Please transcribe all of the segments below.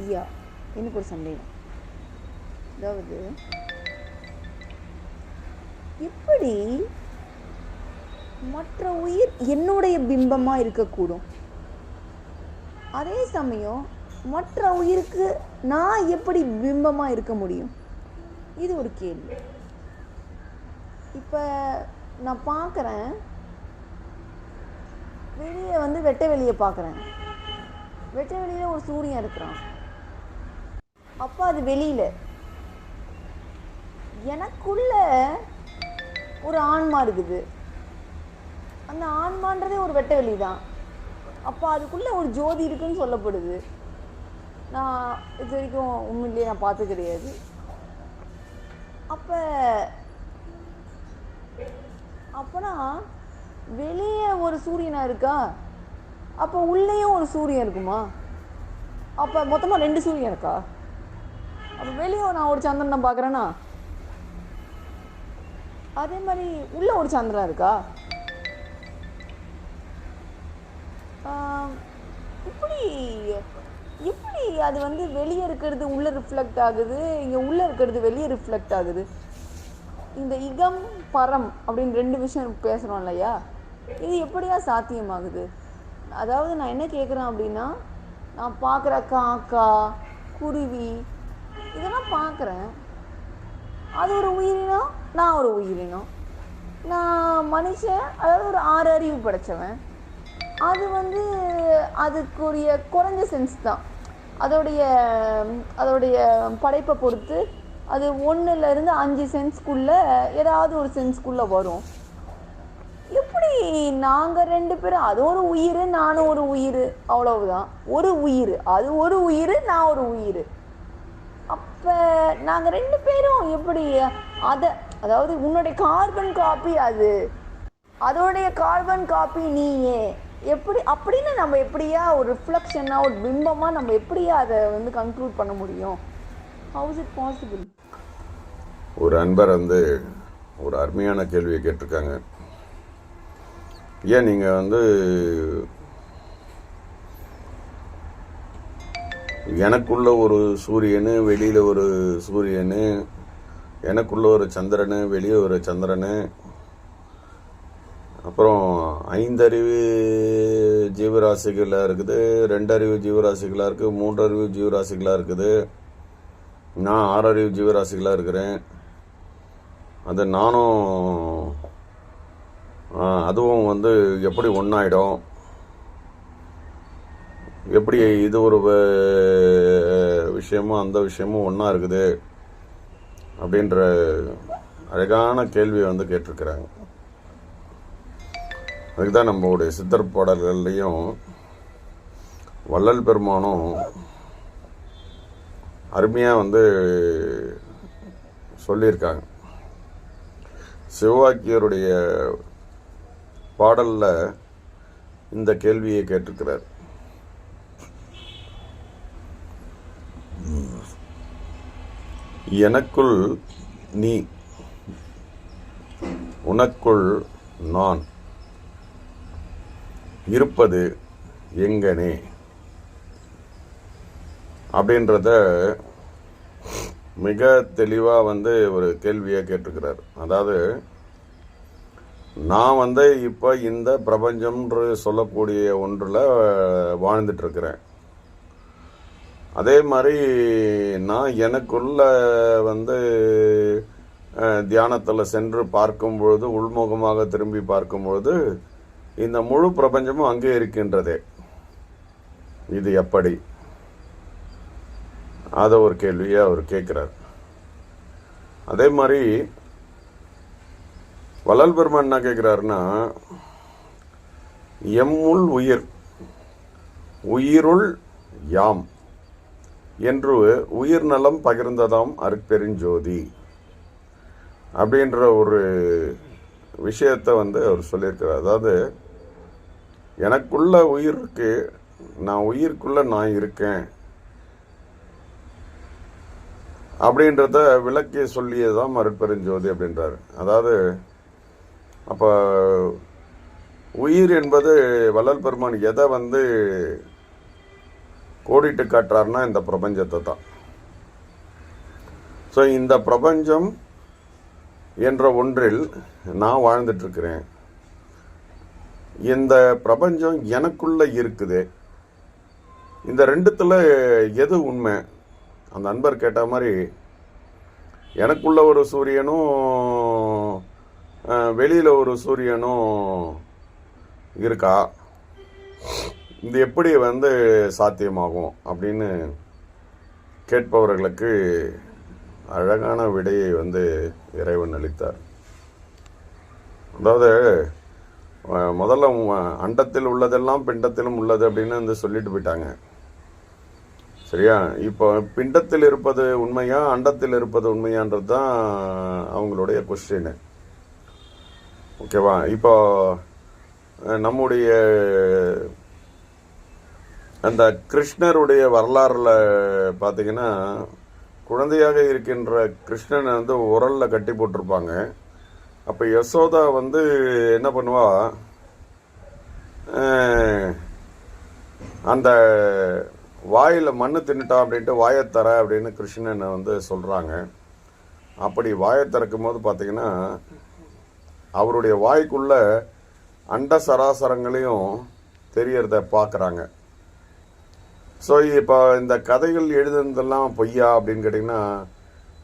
ஐயா எனக்கு ஒரு சந்தேகம். அதாவது எப்படி மற்ற உயிர் என்னுடைய பிம்பமாக இருக்கக்கூடும்? அதே சமயம் மற்ற உயிருக்கு நான் எப்படி பிம்பமாக இருக்க முடியும்? இது ஒரு கேள்வி. இப்போ நான் பார்க்குறேன் வெளியே வந்து வெட்ட வெளியே பார்க்குறேன் வெட்ட வெளியில் ஒரு சூரியன் இருக்கிறான். அப்போ அது வெளியில. எனக்குள்ள ஒரு ஆன்மா இருக்குது. அந்த ஆன்மான்றதே ஒரு வெட்ட வெளி தான் அப்போ அதுக்குள்ள ஒரு ஜோதி இருக்குன்னு சொல்லப்படுது. நான் இது வரைக்கும் உண்மையிலேயே நான் பார்த்து கிடையாது. அப்போ அப்போனா வெளியே ஒரு சூரியனாக இருக்கா? அப்போ உள்ளேயும் ஒரு சூரியன் இருக்குமா? அப்போ மொத்தமாக ரெண்டு சூரியன் இருக்கா? அப்போ வெளியே நான் ஒரு சந்திரனை பார்க்குறேன்னா அதே மாதிரி உள்ளே ஒரு சந்திரன் இருக்கா? இப்படி இப்படி எப்படி அது வந்து வெளியே இருக்கிறது உள்ளே ரிஃப்ளெக்ட் ஆகுது? இங்கே உள்ளே இருக்கிறது வெளியே ரிஃப்ளெக்ட் ஆகுது? இந்த இகம் பரம் அப்படின்னு ரெண்டு விஷயம் பேசுகிறோம் இல்லையா? இது எப்படியா சாத்தியமாகுது? அதாவது நான் என்ன கேட்குறேன் அப்படின்னா நான் பார்க்குற காக்கா குருவி இதெல்லாம் பார்க்குறேன். அது ஒரு உயிரினம் நான் ஒரு உயிரினம் நான் மனுஷன் அதாவது ஒரு ஆறு அறிவு படைச்சவன். அது வந்து அதுக்குரிய குறைஞ்ச சென்ஸ் தான். அதோடைய அதோடைய படைப்பை பொறுத்து அது ஒன்றுலேருந்து அஞ்சு சென்ஸ்க்குள்ளே ஏதாவது ஒரு சென்ஸ்க்குள்ளே வரும். எப்படி நாங்கள் ரெண்டு பேரும் அது ஒரு உயிர் நானும் ஒரு உயிர் அவ்வளவுதான். ஒரு உயிர் அது ஒரு உயிர் நான் ஒரு உயிர். அப்போ நாங்கள் ரெண்டு பேரும் எப்படி அதை அதாவது உன்னுடைய கார்பன் காப்பி அது. அதோடைய கார்பன் காப்பி நீயே. எப்படி அப்படின்னு நம்ம எப்படியா ஒரு ரிஃப்ளெக்ஷனாக ஒரு பிம்பமாக நம்ம எப்படியா அதை வந்து கன்க்ளூட் பண்ண முடியும்? ஹவுஸ் இட் பாசிபிள் ஒரு அன்பர் வந்து ஒரு அருமையான கேள்வியை கேட்டிருக்காங்க. ஏன் நீங்கள் வந்து எனக்குள்ள ஒரு சூரியனு வெளியில் ஒரு சூரியனு எனக்குள்ள ஒரு சந்திரனு வெளியே ஒரு சந்திரனு. அப்புறம் ஐந்தறிவு ஜீவராசிகளாக இருக்குது ரெண்டறிவு ஜீவராசிகளாக இருக்குது மூன்றறிவு ஜீவராசிகளாக இருக்குது. நான் ஆறறிவு ஜீவராசிகளாக இருக்கிறேன். அது நானும் அதுவும் வந்து எப்படி ஒன்றாயிடும் எப்படி இது ஒரு விஷயமும் அந்த விஷயமும் ஒன்றா இருக்குது அப்படின்ற அழகான கேள்வியை வந்து கேட்டிருக்கிறாங்க. அதுக்கு தான் நம்மளுடைய சித்தர் பாடல்கள்லையும் வள்ளல் பெருமானும் அருமையாக வந்து சொல்லியிருக்காங்க. சிவவாக்கியருடைய பாடலில் இந்த கேள்வியை கேட்டிருக்கிறார். எனக்குள் நீ உனக்குள் நான் இருப்பது எங்கனே? அப்படின்றத மிக தெளிவாக வந்து ஒரு கேள்வியை கேட்டிருக்கிறார். அதாவது நான் வந்து இப்போ இந்த பிரபஞ்சம்ன்று சொல்லக்கூடிய ஒன்றில் வாழ்ந்துட்டுருக்கிறேன் அதே மாதிரி நான் எனக்குள்ள வந்து தியானத்தில் சென்று பார்க்கும் பொழுது உள்முகமாக திரும்பி பார்க்கும்பொழுது இந்த முழு பிரபஞ்சமும் அங்கே இருக்கின்றதே. இது எப்படி? அதை ஒரு கேள்வியை அவர் கேட்குறார். அதே மாதிரி வள்ளல் பெருமான் என்ன கேட்குறாருன்னா எம்முள் உயிர் உயிருள் யாம். என்று உயிர் நலம் பகிர்ந்ததாம் அருட்பெருஞ்சோதி. அப்படின்ற ஒரு விஷயத்தை வந்து அவர் சொல்லியிருக்கிறார். அதாவது எனக்குள்ள உயிர் நான் உயிருக்குள்ள நான் இருக்கேன். அப்படின்றத விளக்கி சொல்லியதான் அருட்பெருஞ்சோதி அப்படின்றார். அதாவது அப்போ உயிர் என்பது வள்ளல் பெருமான் எதை வந்து கோடிட்டு காட்டுறாருன்னா இந்த பிரபஞ்சத்தை தான். ஸோ இந்த பிரபஞ்சம் என்ற ஒன்றில் நான் வாழ்ந்துட்டுருக்கிறேன். இந்த பிரபஞ்சம் எனக்குள்ளே இருக்குது. இந்த ரெண்டுத்தில் எது உண்மை? அந்த அன்பர் கேட்ட மாதிரி எனக்குள்ள ஒரு சூரியனும் வெளியில் ஒரு சூரியனும் இருக்கா? இது எப்படி வந்து சாத்தியமாகும் அப்படின்னு கேட்பவர்களுக்கு அழகான விடையை வந்து இறைவன் அளித்தார். அதாவது முதல்ல அண்டத்தில் உள்ளதெல்லாம் பிண்டத்திலும் உள்ளது அப்படின்னு வந்து சொல்லிட்டு போயிட்டாங்க. சரியா? இப்போ பிண்டத்தில் இருப்பது உண்மையா அண்டத்தில் இருப்பது உண்மையான்றது தான் அவங்களுடைய கொஸ்டின் ஓகேவா? இப்போ நம்முடைய அந்த கிருஷ்ணருடைய வரலாறுல பார்த்தீங்கன்னா குழந்தையாக இருக்கின்ற கிருஷ்ணனை வந்து உரலில் கட்டி போட்டிருப்பாங்க. அப்போ யசோதா வந்து என்ன பண்ணுவா? அந்த வாயில் மண் தின்னுட்டா அப்படின்ட்டு வாயை தர அப்படின்னு கிருஷ்ணனை வந்து சொல்கிறாங்க அப்படி வாயை திறக்கும் போது பார்த்தீங்கன்னா அவருடைய வாய்க்குள்ள அண்ட சராசரங்களையும் தெரியறத பார்க்குறாங்க ஸோ இப்போ இந்த கதைகள் எழுதுனதெல்லாம் பொய்யா அப்படின்னு கேட்டிங்கன்னா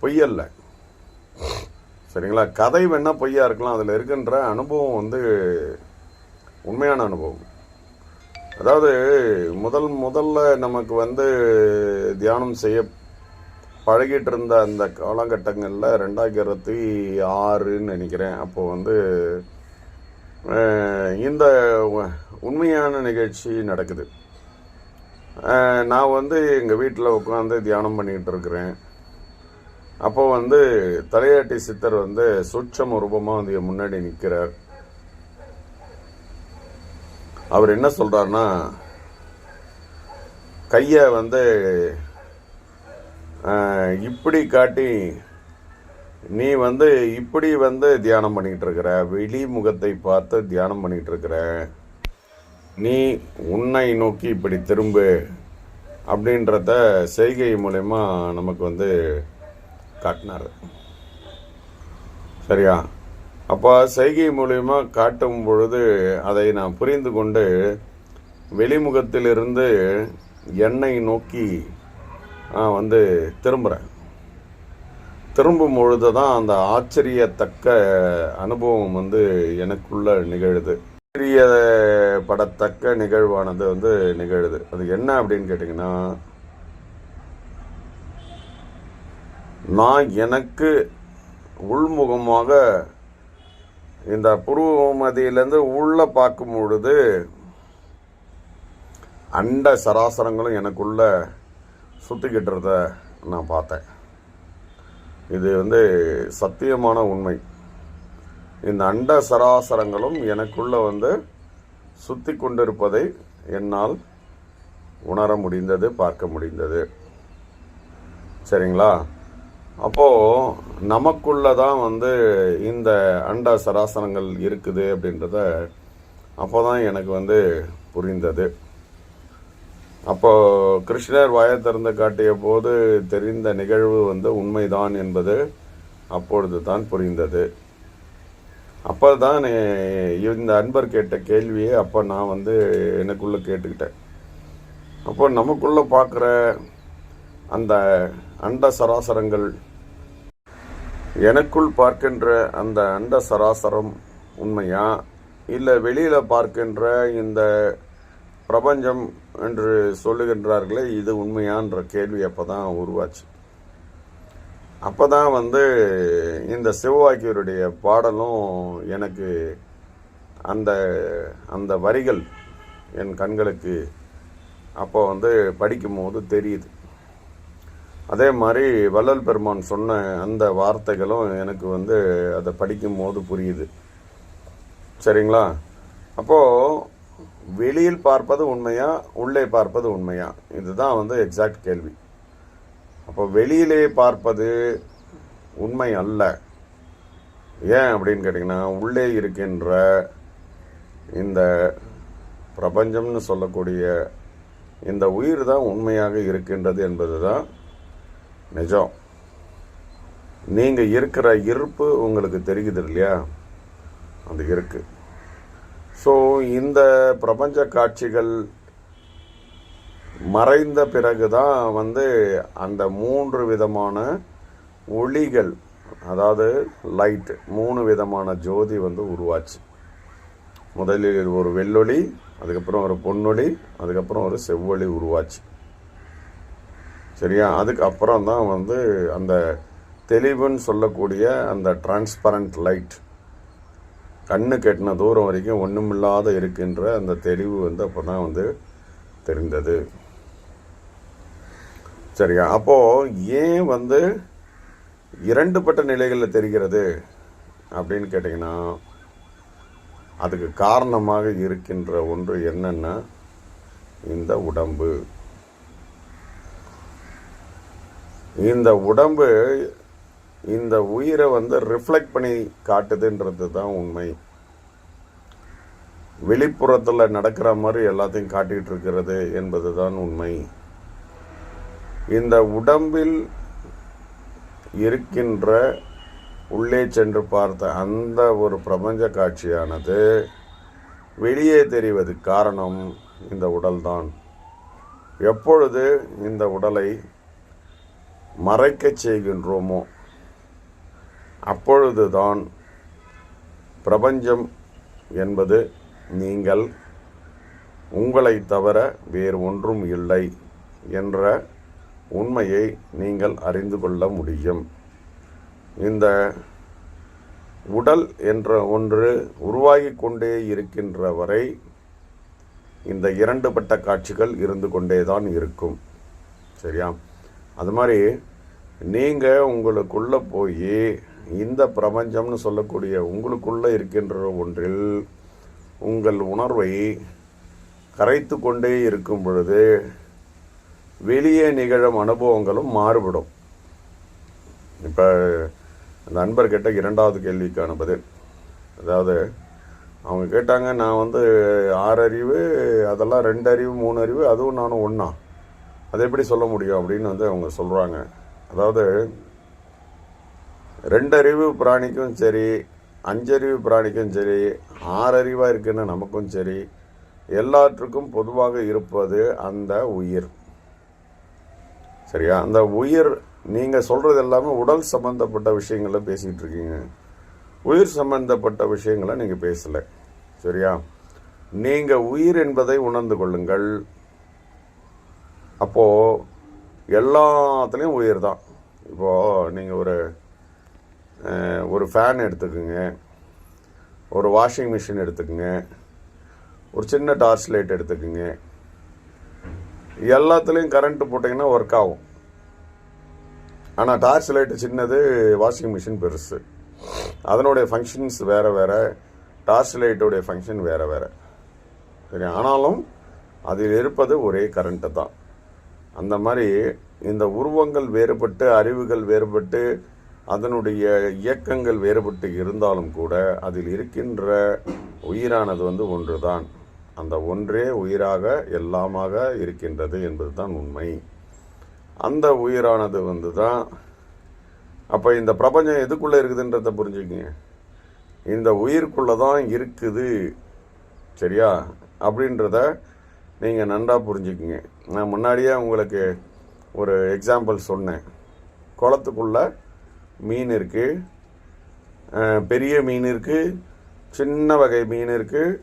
பொய்யல்ல. சரிங்களா? கதை வேணால் பொய்யா இருக்கலாம். அதில் இருக்கின்ற அனுபவம் வந்து உண்மையான அனுபவம். அதாவது முதல் முதல்ல நமக்கு வந்து தியானம் செய்ய பழகிட்டு இருந்த அந்த காலகட்டங்களில் ரெண்டாயிரத்தி ஆறுன்னு நினைக்கிறேன். அப்போ வந்து இந்த உண்மையான நிகழ்ச்சி நடக்குது. நான் வந்து எங்கள் வீட்டில் உட்காந்து தியானம் பண்ணிகிட்டு இருக்கிறேன். அப்போ வந்து தலையாட்டி சித்தர் வந்து சூட்சம ரூபமாக வந்து என் முன்னாடி நிற்கிறார் அவர் என்ன சொல்கிறாருன்னா கையை வந்து இப்படி காட்டி நீ வந்து இப்படி வந்து தியானம் பண்ணிகிட்டு இருக்கிற வெளி முகத்தை பார்த்து தியானம் பண்ணிகிட்டு இருக்கிற நீ உன்னை நோக்கி இப்படி திரும்பு அப்படின்றத செய்கை மூலயமா நமக்கு வந்து காட்டினார். சரியா? அப்போ செய்கை மூலயமா காட்டும் பொழுது அதை நான் புரிந்து கொண்டு வெளிமுகத்திலிருந்து என்னை நோக்கி நான் வந்து திரும்புகிறேன் திரும்பும் பொழுது தான் அந்த ஆச்சரியத்தக்க அனுபவம் வந்து எனக்குள்ள நிகழுது. படத்தக்க நிகழ்வானது வந்து நிகழுது. அது என்ன அப்படின்னு கேட்டிங்கன்னா நான் எனக்கு உள்முகமாக இந்த புருவமதியிலேருந்து உள்ளே உள்ள பார்க்கும் பொழுது அண்ட சராசரங்களும் எனக்குள்ள சுத்திக்கிட்டுறத நான் பார்த்தேன். இது வந்து சத்தியமான உண்மை. இந்த அண்ட சராசரங்களும் எனக்குள்ள வந்து சுத்தி கொண்டிருப்பதை என்னால் உணர முடிந்தது பார்க்க முடிந்தது. சரிங்களா? அப்போ நமக்குள்ள தான் வந்து இந்த அண்ட சராசரங்கள் இருக்குது அப்படின்றத அப்போதான் எனக்கு வந்து புரிந்தது. அப்போ கிருஷ்ணர் வாயை திறந்து காட்டிய போது தெரிந்த நிகழ்வு வந்து உண்மைதான் என்பது அப்பொழுது தான் புரிந்தது. அப்பதான் இந்த அன்பர் கேட்ட கேள்வியை அப்போ நான் வந்து எனக்குள்ளே கேட்டுக்கிட்டேன். அப்போ நமக்குள்ளே பார்க்குற அந்த அண்ட சராசரங்கள் எனக்குள் பார்க்கின்ற அந்த அண்ட சராசரம் உண்மையா? இல்லை வெளியில் பார்க்கின்ற இந்த பிரபஞ்சம் என்று சொல்லுகின்றார்களே இது உண்மையான்ற கேள்வி அப்போ தான் உருவாச்சு. அப்போ தான் வந்து இந்த சிவவாக்கியருடைய பாடலும் எனக்கு அந்த அந்த வரிகள் என் கண்களுக்கு அப்போ வந்து படிக்கும்போது தெரியுது. அதே மாதிரி வள்ளல் பெருமான் சொன்ன அந்த வார்த்தைகளும் எனக்கு வந்து அதை படிக்கும்போது புரியுது. சரிங்களா? அப்போது வெளியில் பார்ப்பது உண்மையா உள்ளே பார்ப்பது உண்மையா? இதுதான் வந்து எக்ஸாக்ட் கேள்வி. அப்போ வெளியிலே பார்ப்பது உண்மை அல்ல. ஏன் அப்படின்னு கேட்டிங்கன்னா உள்ளே இருக்கின்ற இந்த பிரபஞ்சம்னு சொல்லக்கூடிய இந்த உயிர் தான் உண்மையாக இருக்கின்றது என்பது தான் நிஜம். நீங்கள் இருக்கிற இருப்பு உங்களுக்கு தெரியுது இல்லையா? அது இருக்கு. ஸோ இந்த பிரபஞ்ச காட்சிகள் மறைந்த பிறகுதான் வந்து அந்த மூன்று விதமான ஒளிகள் அதாவது லைட் மூணு விதமான ஜோதி வந்து உருவாச்சு. முதலில் ஒரு வெள்ளொளி அதுக்கப்புறம் ஒரு பொன்னொளி அதுக்கப்புறம் ஒரு செவ்வொளி உருவாச்சு. சரியா? அதுக்கப்புறம் தான் வந்து அந்த தெளிவுன்னு சொல்லக்கூடிய அந்த டிரான்ஸ்பரண்ட் லைட் கண்ணு கெட்டின தூரம் வரைக்கும் ஒன்றுமில்லாத இருக்கின்ற அந்த தெளிவு வந்து அப்போ தான் வந்து தெரிந்தது. சரியா? அப்போது ஏன் வந்து இரண்டுபட்ட நிலைகளில் தெரிகிறது அப்படின்னு கேட்டிங்கன்னா அதுக்கு காரணமாக இருக்கின்ற ஒன்று என்னென்னா இந்த உடம்பு. இந்த உடம்பு இந்த உயிரை வந்து ரிஃப்ளெக்ட் பண்ணி காட்டுதுன்றது தான் உண்மை. வெளிப்புறத்தில் நடக்கிற மாதிரி எல்லாத்தையும் காட்டிகிட்டு இருக்கிறது என்பது தான் உண்மை. இந்த உடம்பில் இருக்கின்ற உள்ளே சென்று பார்த்த அந்த ஒரு பிரபஞ்ச காட்சியானது வெளியே தெரிவது காரணம் இந்த உடல்தான். எப்பொழுது இந்த உடலை மறைக்கச் செய்கின்றோமோ அப்பொழுதுதான் பிரபஞ்சம் என்பது நீங்கள் உங்களை தவிர வேறு ஒன்றும் இல்லை என்ற உண்மையை நீங்கள் அறிந்து கொள்ள முடியும். இந்த உடல் என்ற ஒன்று உருவாகி கொண்டே இருக்கின்ற வரை இந்த இரண்டு பட்ட காட்சிகள் இருந்து கொண்டே தான் இருக்கும். சரியா? அது மாதிரி நீங்கள் உங்களுக்குள்ளே போய் இந்த பிரபஞ்சம்னு சொல்லக்கூடிய உங்களுக்குள்ளே இருக்கின்ற ஒன்றில் உங்கள் உணர்வை கரைத்து கொண்டே இருக்கும் பொழுது வெளியே நிகழும் அனுபவங்களும் மாறுபடும். இப்போ அந்த கேட்ட இரண்டாவது கேள்விக்கான பதில். அதாவது அவங்க கேட்டாங்க நான் வந்து ஆறு அறிவு அதெல்லாம் ரெண்டு அறிவு மூணு அறிவு அதுவும் நானும் ஒன்றா அது எப்படி சொல்ல முடியும் அப்படின்னு வந்து அவங்க சொல்கிறாங்க அதாவது ரெண்டறிவு பிராணிக்கும் சரி அஞ்சறிவு பிராணிக்கும் சரி ஆறறிவாக இருக்குன்னு நமக்கும் சரி எல்லாற்றுக்கும் பொதுவாக இருப்பது அந்த உயிர். சரியா? அந்த உயிர் நீங்கள் சொல்கிறது எல்லாமே உடல் சம்பந்தப்பட்ட விஷயங்களை பேசிகிட்டு இருக்கீங்க. உயிர் சம்பந்தப்பட்ட விஷயங்களை நீங்கள் பேசலை. சரியா? நீங்கள் உயிர் என்பதை உணர்ந்து கொள்ளுங்கள். அப்போது எல்லாத்துலேயும் உயிர் தான். இப்போது நீங்கள் ஒரு ஒரு ஃபேன் எடுத்துக்கோங்க. ஒரு வாஷிங் மிஷின் எடுத்துக்கோங்க. ஒரு சின்ன டார்ச் லைட் எடுத்துக்கோங்க. எல்லாத்துலேயும் கரண்ட் போட்டிங்கன்னா ஒர்க் ஆகும். ஆனால் டார்ச் லைட்டு சின்னது வாஷிங் மிஷின் பெருசு. அதனுடைய ஃபங்க்ஷன்ஸ் வேறு வேறு டார்ச் லைட்டுடைய ஃபங்க்ஷன் வேறு வேறு. சரி ஆனாலும் அதில் இருப்பது ஒரே கரண்ட்டு தான். அந்த மாதிரி இந்த உருவங்கள் வேறுபட்டு அறிவுகள் வேறுபட்டு அதனுடைய இயக்கங்கள் வேறுபட்டு இருந்தாலும் கூட அதில் இருக்கின்ற உயிரானது வந்து ஒன்று தான் அந்த ஒன்றே உயிராக எல்லாமாக இருக்கின்றது என்பதுதான் உண்மை. அந்த உயிரானது வந்து தான் அப்போ இந்த பிரபஞ்சம் எதுக்குள்ளே இருக்குதுன்றத புரிஞ்சுக்கிங்க. இந்த உயிருக்குள்ளே தான் இருக்குது சரியா? அப்படின்றத நீங்கள் நன்றாக புரிஞ்சுக்குங்க. நான் முன்னாடியே உங்களுக்கு ஒரு எக்ஸாம்பிள் சொன்னேன். குளத்துக்குள்ள மீன் இருக்குது பெரிய மீன் இருக்குது சின்ன வகை மீன் இருக்குது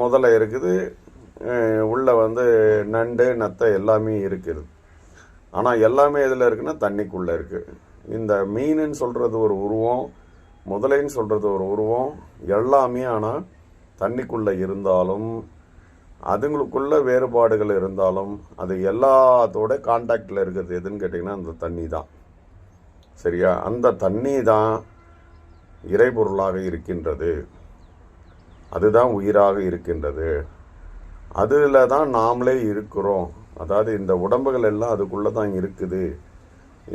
முதல்ல இருக்குது உள்ளே வந்து நண்டு நத்தை எல்லாமே இருக்குது. ஆனால் எல்லாமே எதில் இருக்குன்னா தண்ணிக்குள்ளே இருக்குது இந்த மீனுன்னு சொல்கிறது ஒரு உருவம் முதலைன்னு சொல்கிறது ஒரு உருவம் எல்லாமே ஆனால் தண்ணிக்குள்ளே இருந்தாலும் அதுங்களுக்குள்ள வேறுபாடுகள் இருந்தாலும் அது எல்லாத்தோட காண்டாக்டில் இருக்கிறது எதுன்னு கேட்டிங்கன்னா அந்த தண்ணி தான். சரியா? அந்த தண்ணி தான் இறைபொருளாக இருக்கின்றது. அதுதான் உயிராக இருக்கின்றது. அதில் தான் நாமளே இருக்கிறோம். அதாவது இந்த உடம்புகள் எல்லாம் அதுக்குள்ளே தான் இருக்குது.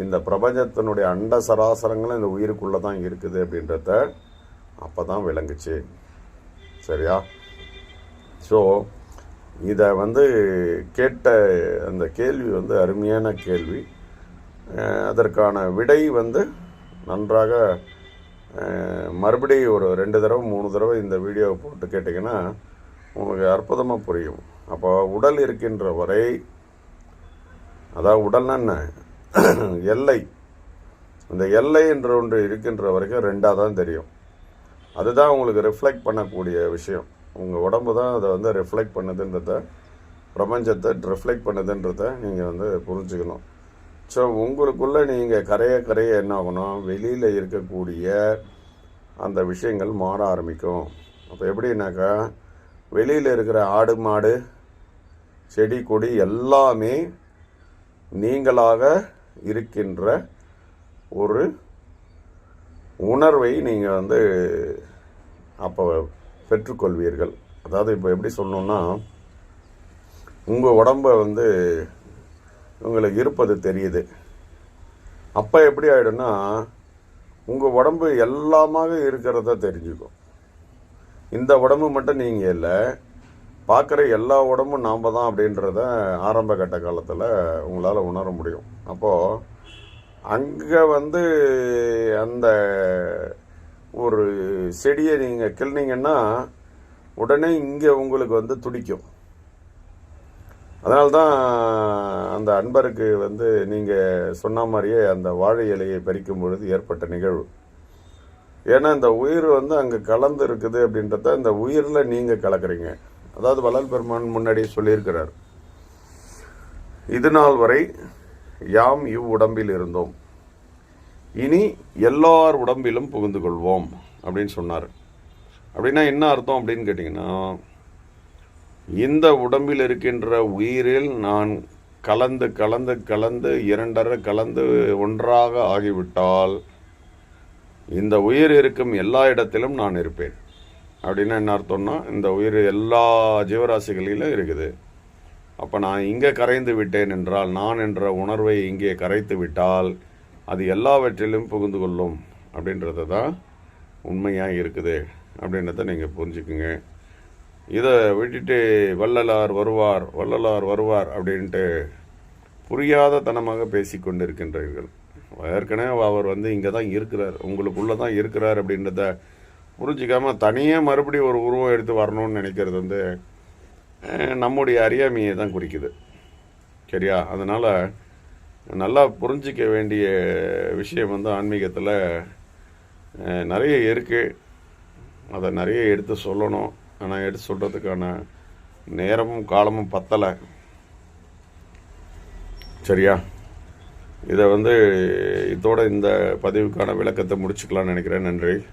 இந்த பிரபஞ்சத்தினுடைய அண்ட சராசரங்களும் இந்த உயிருக்குள்ளே தான் இருக்குது அப்படின்றத அப்போ தான் விளங்குச்சு. சரியா? ஸோ இதை வந்து கேட்ட அந்த கேள்வி வந்து அருமையான கேள்வி. அதற்கான விடை வந்து நன்றாக மறுபடியும் ஒரு ரெண்டு தடவை மூணு தடவை இந்த வீடியோவை போட்டு கேட்டிங்கன்னா உங்களுக்கு அற்புதமாக புரியும். அப்போ உடல் இருக்கின்ற வரை அதாவது உடல்னா என்ன? எல்லை. இந்த எல்லை என்ற ஒன்று இருக்கின்ற வரைக்கும் ரெண்டாக தான் தெரியும். அதுதான் உங்களுக்கு ரிஃப்ளெக்ட் பண்ணக்கூடிய விஷயம். உங்கள் உடம்பு தான் அதை வந்து ரிஃப்ளெக்ட் பண்ணுதுன்றத பிரபஞ்சத்தை ரிஃப்ளெக்ட் பண்ணுதுன்றத நீங்கள் வந்து புரிஞ்சுக்கணும். ஸோ உங்களுக்குள்ளே நீங்கள் கரைய கரைய என்ன ஆகணும் வெளியில் இருக்கக்கூடிய அந்த விஷயங்கள் மாற ஆரம்பிக்கும். அப்போ எப்படின்னாக்கா வெளியில் இருக்கிற ஆடு மாடு செடி கொடி எல்லாமே நீங்களாக இருக்கின்ற ஒரு உணர்வை நீங்கள் வந்து அப்போ பெற்றுக்கொள்வீர்கள். அதாவது இப்போ எப்படி சொல்லணுன்னா உங்கள் உடம்ப வந்து உங்களுக்கு இருப்பது தெரியுது. அப்போ எப்படி ஆகிடும்னா உங்கள் உடம்பு எல்லாமாக இருக்கிறத தெரிஞ்சுக்கும். இந்த உடம்பு மட்டும் நீங்கள் இல்லை பார்க்குற எல்லா உடம்பும் நாம் தான் அப்படின்றத ஆரம்ப கட்ட காலத்தில் உங்களால் உணர முடியும். அப்போது அங்கே வந்து அந்த ஒரு செடியை நீங்கள் கிள்னிங்கன்னா உடனே இங்கே உங்களுக்கு வந்து துடிக்கும். அதனால்தான் அந்த அன்பருக்கு வந்து நீங்கள் சொன்ன மாதிரியே அந்த வாழை இலையை பறிக்கும் பொழுது ஏற்பட்ட நிகழ்வு. ஏன்னா இந்த உயிர் வந்து அங்கே கலந்து இருக்குது அப்படின்றத இந்த உயிரில் நீங்கள் கலக்குறீங்க. அதாவது வள்ளல் பெருமான் முன்னாடி சொல்லியிருக்கிறார். இது நாள் வரை யாம் இவ் உடம்பில் இருந்தோம். இனி எல்லார் உடம்பிலும் புகுந்து கொள்வோம். அப்படின்னு சொன்னார். அப்படின்னா என்ன அர்த்தம் அப்படின்னு கேட்டிங்கன்னா இந்த உடம்பில் இருக்கின்ற உயிரில் நான் கலந்து கலந்து கலந்து இரண்டரை கலந்து ஒன்றாக ஆகிவிட்டால் இந்த உயிர் இருக்கும் எல்லா இடத்திலும் நான் இருப்பேன். அப்படின்னா என்ன அர்த்தம்னா இந்த உயிர் எல்லா ஜீவராசிகளிலும் இருக்குது. அப்போ நான் இங்கே கரைந்து விட்டேன் என்றால் நான் என்ற உணர்வை இங்கே கரைத்து விட்டால் அது எல்லாவற்றிலும் புகுந்து கொள்ளும் அப்படின்றது தான் உண்மையாக இருக்குது. அப்படின்றத நீங்கள் புரிஞ்சுக்குங்க. இதை விட்டுட்டு வள்ளலார் வருவார் வள்ளலார் வருவார் அப்படின்ட்டு புரியாத தனமாக பேசி கொண்டிருக்கின்றீர்கள். ஏற்கனவே அவர் வந்து இங்கே தான் இருக்கிறார் உங்களுக்குள்ளே தான் இருக்கிறார் அப்படின்றத புரிஞ்சிக்காமல் தனியாக மறுபடியும் ஒரு உருவம் எடுத்து வரணும்னு நினைக்கிறது வந்து நம்முடைய அறியாமையை தான் குறிக்குது. சரியா? அதனால் நல்லா புரிஞ்சிக்க வேண்டிய விஷயம் வந்து ஆன்மீகத்தில் நிறைய இருக்குது அதை நிறைய எடுத்து சொல்லணும். ஆனால் எடுத்து சொல்கிறதுக்கான நேரமும் காலமும் பத்தலை. சரியா? இதை வந்து இதோட இந்த பதிவுக்கான விளக்கத்தை முடிச்சுக்கலாம்னு நினைக்கிறேன். நன்றி.